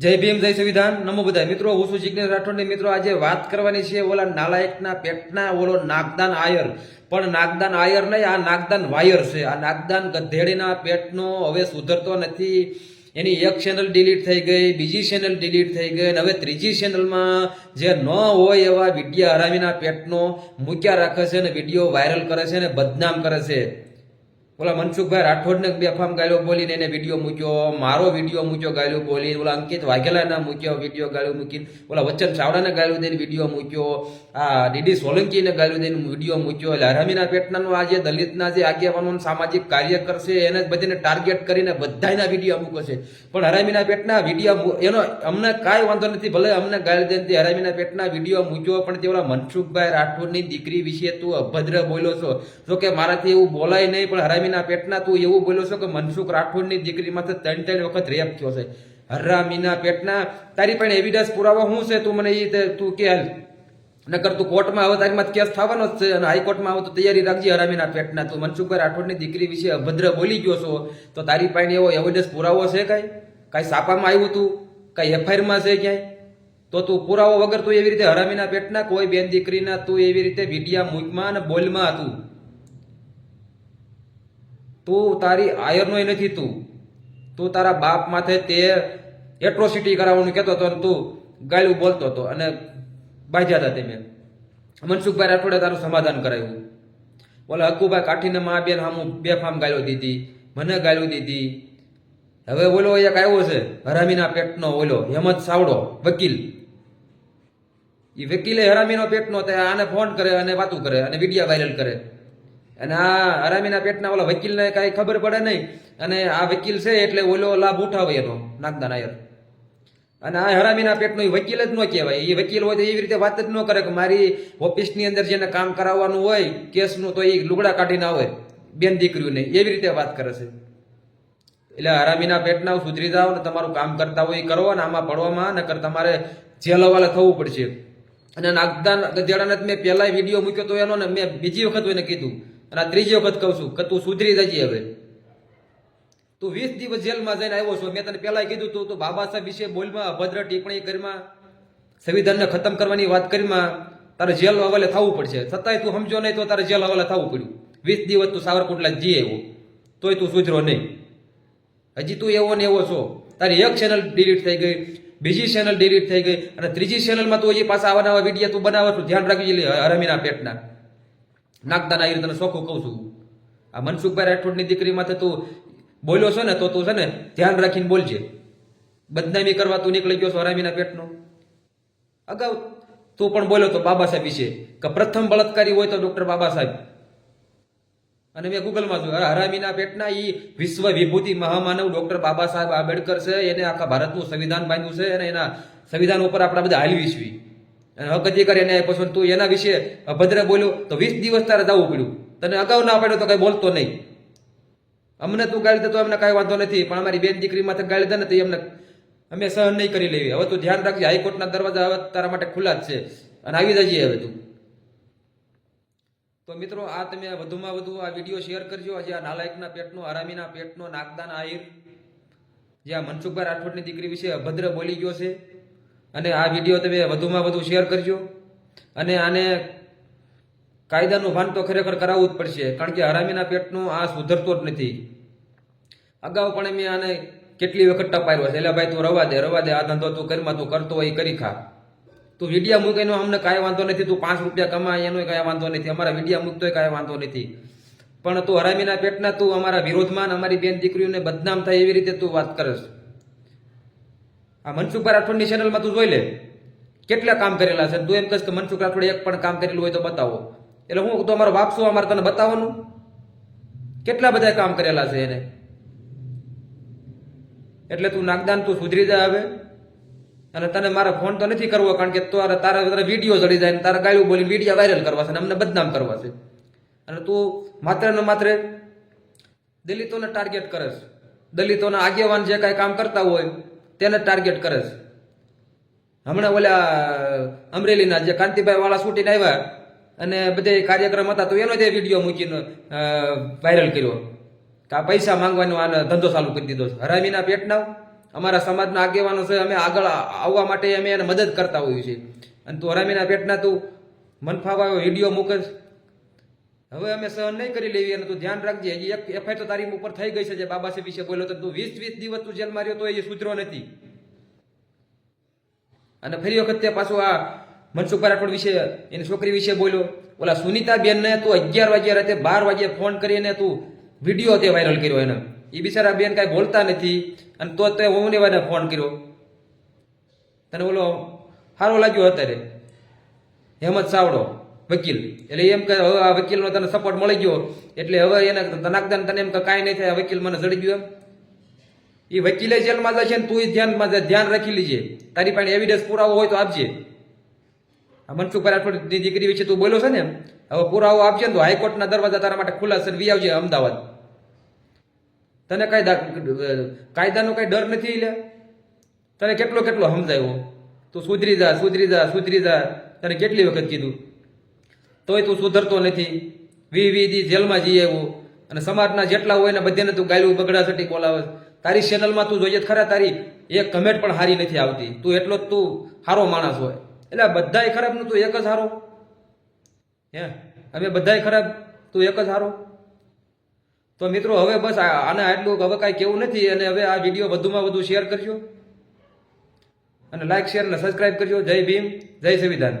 જય ભીમ, જય સંવિધાન. નમો બધા મિત્રો, હું છું જિજ્ઞેશ રાઠોડની મિત્રો, આજે વાત કરવાની છે ઓલા નાલાયકના પેટના ઓલો નાગદાન આયર. પણ નાગદાન આયર નહીં, આ નાગદાન વાયર છે. આ નાગદાન ગધેડીના પેટનો હવે સુધરતો નથી. એની એક ચેનલ ડિલીટ થઈ ગઈ, બીજી ચેનલ ડિલીટ થઈ ગઈ, અને હવે ત્રીજી ચેનલમાં જે ન હોય એવા વિડીયા હરામીના પેટનો મૂક્યા રાખે છે અને વીડિયો વાયરલ કરે છે અને બદનામ કરે છે. ઓલા મનસુખભાઈ રાઠોડને બેફામ ગાળ્યો બોલીને એને વીડિયો મૂક્યો, મારો વીડિયો મૂક્યો ગાયલું બોલી ઓલા અંકિત વાઘેલાના મૂક્યો વીડિયો ગાળ્યો મૂકીને, ઓલા વચ્ચન ચાવડાને ગાળ્યો દઈને વીડિયો મૂક્યો, આ ડીડી સોલંકીને ગાળ્યો દઈને વીડિયો મૂક્યો, એટલે હરામીના પેટનાનો આજે દલિતના જે આગેવાનો સામાજિક કાર્ય કરશે એને બધીને ટાર્ગેટ કરીને બધાના વીડિયો મૂકે છે. પણ હરામીના પેટના વીડિયો એનો અમને કાંઈ વાંધો નથી, ભલે અમને ગાળી દઈને હરામીના પેટના વીડિયો મૂક્યો, પણ તે ઓલા મનસુખભાઈ રાઠોડની દીકરી વિશે તું અભદ્ર બોલ્યો છો. જો કે મારાથી એવું બોલાય નહીં, પણ હરામીના પેટના તું એવું બોલ્યો છો કે મનસુખ રાઠોડની દીકરી માથે ત્રણ ત્રણ વખત રેપ થયો છે. હરામીના પેટના તારી પણ એવિડન્સ પુરાવો શું છે? તું મને એ તે કે હાલ. નકર તું કોર્ટમાં આવે, તારી માં કેસ થવાનો જ છે અને હાઈકોર્ટમાં આવે તો તૈયારી રાખજે હરામીના પેટના. તું મનસુખભાઈ રાઠોડની દીકરી વિશે અભદ્ર બોલી ગયો છો, તો તારી પાસે એવો એવિડન્સ પુરાવો છે કાંઈ? કાંઈ સાપામાં આવ્યું તું? કાંઈ એફઆઈઆરમાં છે ક્યાંય? તો તું પુરાવો વગર તું એવી રીતે હરામીના પેટના કોઈ બેન દીકરીના તું એવી રીતે વિડિયા મૂકમાં અને બોલમાં હતું. તું તારી આયરનોય નથી તું. તું તારા બાપ માથે તે એટ્રોસિટી કરાવવાનું કહેતો હતો અને તું ગાયલું બોલતો હતો અને બાજ્યા હતા તમે મનસુખભાઈ રાઠોડે તારું સમાધાન કરાવ્યું. ઓલા હકુભાઈ, કાઠીને મા બેન હામું બે ફામ ગાયો દીધી. મને ગાયું દીધી. હવે ઓલો એક આવ્યો છે, હરામીના પેટનો ઓલો, હેમંત સાવડો, વકીલ. એ વકીલે હરામીનો પેટનો તે આને ફોન કરે અને વાતું કરે અને વીડિયો વાયરલ કરે. અને આ હરામીના પેટના ઓલા વકીલને કાંઈ ખબર પડે નહીં. અને આ વકીલ છે એટલે ઓલો લાભ ઉઠાવે એનો, નાગદાન આયર. અને આ હરામીના પેટનો એ વકીલ જ ન કહેવાય. એ વકીલ હોય તો એવી રીતે વાત જ ન કરે કે મારી ઓફિસની અંદર જેને કામ કરાવવાનું હોય, કેસનું તો એ લુગડા કાઢીને આવે. બેન દીકરીઓને એવી રીતે વાત કરે છે. એટલે હરામીના પેટના સુધરી જાઓ ને તમારું કામ કરતા હોય એ કરો ને આમાં પડવામાં નકર તમારે જેલ હવાલે થવું પડશે. અને નાગદાન ગધેડાને મેં પહેલાં વીડિયો મૂક્યો તો એનો ને મેં બીજી વખત એને કીધું. અને આ ત્રીજી વખત કહું છું કે તું સુધરી જજે હવે. તું વીસ દિવસ જેલમાં જઈને આવ્યો છો. મેં તને પહેલાં કીધું તું, તો બાબા સાહેબ વિશે બોલમાં, અભદ્ર ટિપ્પણી કરીમાં, સંવિધાનને ખતમ કરવાની વાત કરીમાં, તારે જેલ હવાલે થવું પડશે. છતાંય તું સમજો નહીં તો તારે જેલ હવાલે થવું પડ્યું. વીસ દિવસ તું સાવરકુંડલા જી આવ્યો. તોય તું સુધરો નહીં. હજી તું એવો ને એવો છો. તારી એક ચેનલ ડિલીટ થઈ ગઈ, બીજી ચેનલ ડિલીટ થઈ ગઈ, અને ત્રીજી ચેનલમાં તું હજી પાછા આવા નવા વીડિયો તું બનાવવાનું ધ્યાન રાખી લે હરામીના પેટના. નાગદાના આવી તને ચોખ્ખું કહું છું. આ મનસુખભાઈ રાઠોડની દીકરી માથે તું બોલ્યો છો ને, તો તું છે ને ધ્યાન રાખીને બોલજે. બદનામી કરવા તું નીકળી ગયો છો હરામીના પેટનો. અગાઉ તું પણ બોલ્યો તો બાબા સાહેબ વિશે કે પ્રથમ બળાત્કારી હોય તો ડોક્ટર બાબા સાહેબ. અને મેં ગૂગલમાં જોયું હરામીના પેટના એ વિશ્વ વિભૂતિ મહામાનવ ડોક્ટર બાબા સાહેબ આંબેડકર છે, એને આખા ભારતનું સંવિધાન બાંધ્યું છે અને એના સંવિધાન ઉપર આપણા બધા હાલવી અને હક કરી એને પછી તું એના વિશે અભદ્ર બોલ્યો, તો વીસ દિવસ તારે જવું પડ્યું. તને અગાઉ ના પાડ્યો તો કઈ બોલતો નહીં. અમને તું ગાળી દે તો અમને કાંઈ વાંધો નથી, પણ અમારી બેન દીકરી માથે ગાળી દે ને તો એમને અમે સહન નહીં કરી લેવી. હવે તું ધ્યાન રાખજે, હાઈકોર્ટના દરવાજા હવે તારા માટે ખુલ્લા જ છે. અને આવી જજે હવે તું. તો મિત્રો, આ તમે વધુમાં વધુ આ વીડિયો શેર કરજો. આજે આ નાલાયકના પેટનો, હરામીના પેટનો, નાગદાન આહિર. જે આ મનસુખભાઈ રાઠોડની દીકરી વિશે અભદ્ર બોલી ગયો છે. અને આ વીડિયો તમે વધુમાં વધુ શેર કરજો. અને આને કાયદાનું ભાન તો ખરેખર કરાવવું જ પડશે, કારણ કે હરામીના પેટનું આ સુધરતો જ નથી. અગાઉ પણ મેં આને કેટલી વખત ટપાયો છે. એટલે ભાઈ, તું રવા દે રવા દે, આ ધંધો તું કરીમાં તું કરતો હોય કરી ખા. તું વિડીયા મૂકીનો અમને કાંઈ વાંધો નથી, તું પાંચ રૂપિયા કમાય એનો કાંઈ વાંધો નથી. અમારા વિડીયા મૂકતોય કાંઈ વાંધો નથી. પણ તું હરામીના પેટના તું અમારા વિરોધમાં અમારી બેન દીકરીઓને બદનામ થાય એવી રીતે તું વાત કરસ. આ મનસુખ રાઠોડની ચેનલમાં તું જોઈ લે. કેટલા કામ કરેલા છે? તું એમ કહીશ કે મનસુખ રાઠોડે એક પણ કામ કરેલું હોય તો બતાવો. એટલે હું તો અમારો છું, અમારે તને બતાવવાનું. કેટલા બધા કામ કરેલા છે એને? એટલે તું નાગદાન તું સુધરી જા હવે. અને તને મારા ફોન તો નથી કરવો, કારણ કે તારા તારા તારા વીડિયો ચડી જાય તારા ગાયું બોલીને વીડિયો વાયરલ કરવા છે અને અમને બદનામ કરવા છે. અને તું માત્ર ને માત્ર દલિતોને ટાર્ગેટ કરસ દલિતોના આગેવાન જે કાંઈ કામ કરતા હોય તેને ટાર્ગેટ કરસ હમણાં ઓલા અમરેલીના જે કાંતિભાઈ વાળા શૂટીને આવ્યા અને બધે કાર્યક્રમ હતા, તો એનો જે વીડિયો મૂકીને વાયરલ કર્યો. કે આ પૈસા માંગવાનો આને ધંધો ચાલુ કરી દીધો છે. હરામીના પેટના અમારા સમાજના આગેવાનો છે, અમે આગળ આવવા માટે અમે એને મદદ કરતા હોઈએ છીએ. અને તું હરામીના પેટના તું મનફાવા વીડિયો મૂકસ હવે અમે સહન નહીં કરી લેવી અને તું ધ્યાન રાખજે. હજી એક એફઆઈ તો તારી ઉપર થઈ ગઈ છે જે બાબા સાહેબ વિશે બોલ્યો તો તું વીસ વીસ દિવસ તું જેલમાં રહ્યો તો એ સુધરો નથી. અને ફરી વખત તે પાછું આ મનસુખ રાઠોડ વિશે, એની છોકરી વિશે બોલ્યો. ઓલા સુનિતા બેનને તું અગિયાર વાગ્યા રાતે બાર વાગ્યે ફોન કરીને તું વીડિયો તે વાયરલ કર્યો એને. એ બિચારા બેન કાંઈ બોલતા નથી અને તો તે હું ને ફોન કર્યો. તને ઓલો સારો લાગ્યો અત્યારે. હેમંત સાવડો વકીલ. એટલે એમ કે હવે આ વકીલનો તને સપોર્ટ મળી ગયો. એટલે હવે એને તનાકદાન તને એમ કે કાંઈ નહીં થાય વકીલ મને જડી ગયો એમ. એ વકીલે જેલમાં જશે ને તું ધ્યાનમાં ધ્યાન રાખી લીજે. તારી પાસે એવિડન્સ પુરાવો હોય તો આપજે. આ મનસુખ રાઠોડની દીકરી વિશે તું બોલ્યો છે ને હવે પુરાવો આપજે ને તો હાઈકોર્ટના દરવાજા તારા માટે ખુલ્લા છે વી આવજે અમદાવાદ. તને કઈ કાયદાનો કઈ ડર નથી લે? તને કેટલો કેટલો સમજાયો? તું સુધરી જા સુધરી જા સુધરી જા. તને કેટલી વખત કીધું? તોય તું સુધરતો નથી. વી વી જેલમાં જઈ આવ્યો. અને સમાજના જેટલા હોય ને બધાને તું ગાયલું બગડાસટી બોલાવે. તારી ચેનલમાં તું જોઈએ ખરા તારી એક કમેન્ટ પણ સારી નથી આવતી. તું એટલો જ તું સારો માણસ હોય. એટલે બધાય ખરાબનું તું એક જ સારો હે? અમે બધાય ખરાબ, તું એક જ સારો તો મિત્રો, હવે બસ આને આટલું હવે કાંઈ કેવું નથી. અને હવે આ વીડિયો વધુમાં વધુ શેર કરજો. અને લાઇક શેર અને સબસ્ક્રાઇબ કરજો. જય ભીમ, જય સંવિધાન.